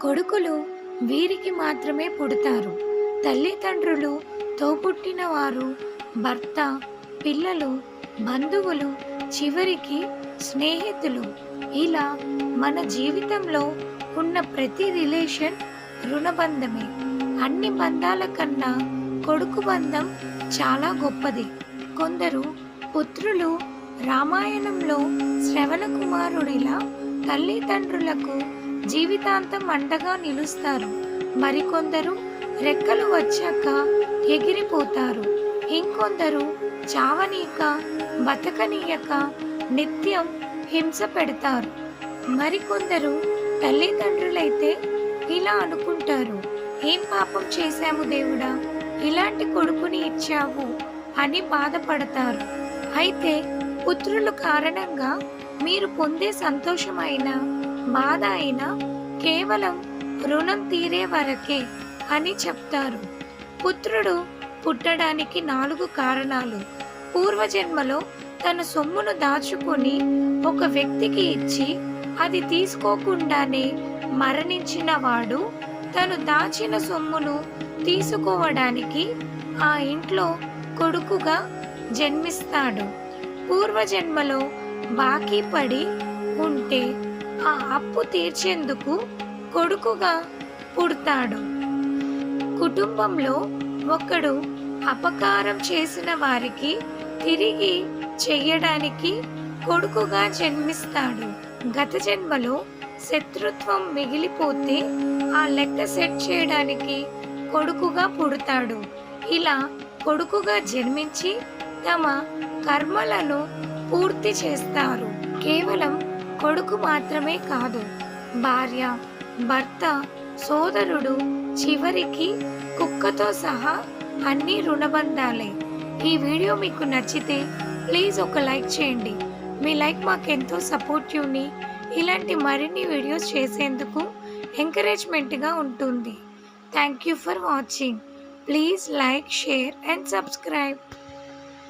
కొడుకులు వీరికి మాత్రమే పుడతారు. తల్లిదండ్రులు తోపుట్టిన వారు భర్త పిల్లలు బంధువులు చివరికి స్నేహితులు. ఇలా మన జీవితంలో ఉన్న ప్రతి రిలేషన్ రుణబంధమే. అన్ని బంధాల కన్నా కొడుకు బంధం చాలా గొప్పది. కొందరు పుత్రులు రామాయణంలో శ్రవణ కుమారుడిలా తల్లిదండ్రులకు జీవితాంతం అండగా నిలుస్తారు. మరికొందరు రెక్కలు వచ్చాక ఎగిరిపోతారు. ఇంకొందరు చావనీక బతకనీయక నిత్యం హింస పెడతారు. మరికొందరు తల్లిదండ్రులైతే ఇలా అనుకుంటారు. ఏం పాపం చేశాము దేవుడా? ఇలాంటి కొడుకుని ఇచ్చావు అని బాధపడతారు. అయితే పుత్రుల కారణంగా మీరు పొందే సంతోషమైన బాధ అయినా కేవలం రుణం తీరే వరకే అని చెప్తారు. పుత్రుడు పుట్టడానికి నాలుగు కారణాలు. పూర్వజన్మలో తన సొమ్మును దాచుకొని ఒక వ్యక్తికి ఇచ్చి అది తీసుకోకుండానే మరణించిన వాడు తను దాచిన సొమ్మును తీసుకోవడానికి ఆ ఇంట్లో కొడుకుగా జన్మిస్తాడు. పూర్వజన్మలో బాకీ పడి ఉంటే ఆ అప్పు తీర్చేందుకు కొడుకుగా పుడతాడు. కుటుంబంలో ఒకడు అపకారం చేసిన వారికి తిరిగి చెయ్యడానికి కొడుకుగా జన్మిస్తాడు. గత జన్మలో శత్రుత్వం మిగిలిపోతే ఆ లెక్క సెట్ చేయడానికి కొడుకుగా పుడతాడు. ఇలా కొడుకుగా జన్మించి తమ కర్మలను పూర్తి చేస్తారు. కేవలం కొడుకు మాత్రమే కాదు. భార్య భర్త సోదరుడు చివరికి కుక్కతో సహా అన్ని రుణబంధాలే. ఈ వీడియో మీకు నచ్చితే ప్లీజ్ ఒక లైక్ చేయండి. మీ లైక్ మాకెంతో సపోర్టివ్ని ఇలాంటి మరిన్ని వీడియోస్ చేసేందుకు ఎంకరేజ్మెంట్గా ఉంటుంది. Thank you for watching. Please like share and subscribe.